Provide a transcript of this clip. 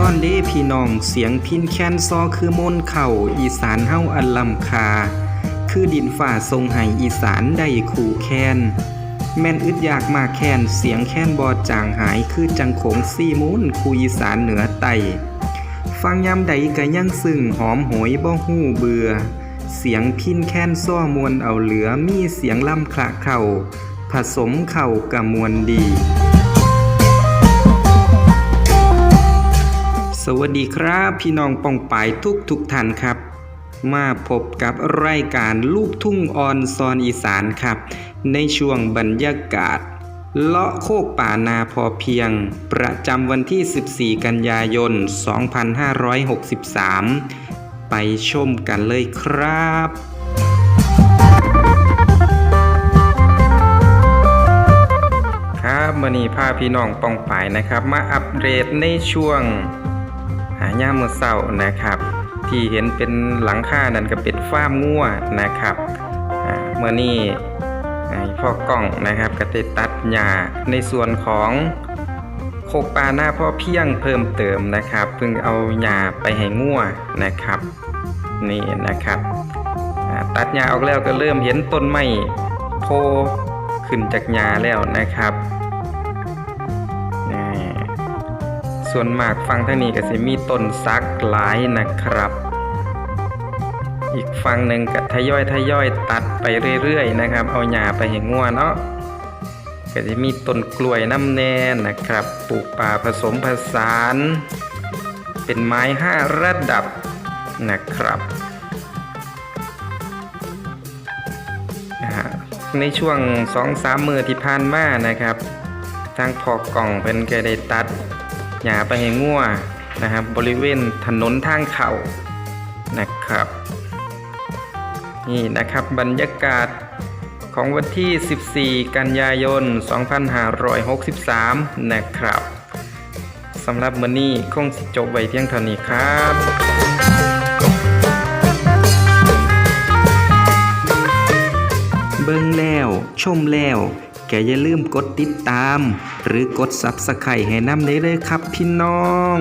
ซ่อนเด้พี่น้องเสียงพินแค้นซอคือมนเข่าอีสานเฮาอันลำคา คือดินฝ่าทรงให้อีสานได้ขู่แค้นแม่นอึดอยากมากแค้นเสียงแค้นบอจางหายคือจังโขงซี่มูนคูอีสานเหนือไตฟังยามใดก็ยังซึ่งหอมโหยบ่ฮู้เบื่อ เสียงพินแค้นซ้อมวนเอาเหลือมีเสียงล่ำคละเข่าผสมเข่ากะมวลดี วัสดีครับพี่น้องปองปายทุกทุกท่านครับ มาพบกับรายการลูกทุ่งออนซอนอีสานครับ ในช่วงบรรยากาศ เลาะโคกป่านาพอเพียง ประจำวันที่ 14 กันยายน 2563 ไปชมกันเลยครับครับมื่อนี้พาพี่น้องปองปายนะครับ มาอัปเดตในช่วง หาย่ามมือเศร้านะครับ ที่เห็นเป็นหลังคานั่นก็เป็นฟ้ามงัวนะครับเมื่อนี้พ่อกล้องนะครับก็ได้ตัดหญ้าในส่วนของโคกปลาหน้าพ่อเพียงเพิ่มเติมนะครับ เพิ่งเอาหญ้าไปให้งัวนะครับ นี่นะครับตัดหญ้าออกแล้วก็เริ่มเห็นต้นไม้โผล่ขึ้นจากหญ้าแล้วนะครับ ส่วนมากฟังทางนี้ก็สิมีต้นซักหลายนะครับ อีกฝั่งหนึ่งก็ทยอยทยอยตัดไปเรื่อยๆนะครับ เอาหญ้าไปให้งัวเนาะก็จะมีต้นกล้วยน้ำแน่นะครับ ปลูกป่าผสมผสาน เป็นไม้ห้าระดับนะครับในช่วงสองสามมือที่ผ่านมานะครับ ทางพอกล่องเป็นก็ได้ตัด หญ้าไปให้งัวนะครับบริเวณถนนทางเขานะครับ นี่นะครับบรรยากาศของวันที่ 14 กันยายน 2563 นะครับสำหรับมื้อนี้คงสิจบไว้เพียงเท่านี้ครับเบิ่งแล้ว ชมแล้ว แกอย่าลืมกดติดตาม หรือกด Subscribe ให้น้ำเลยเลยครับพี่น้อง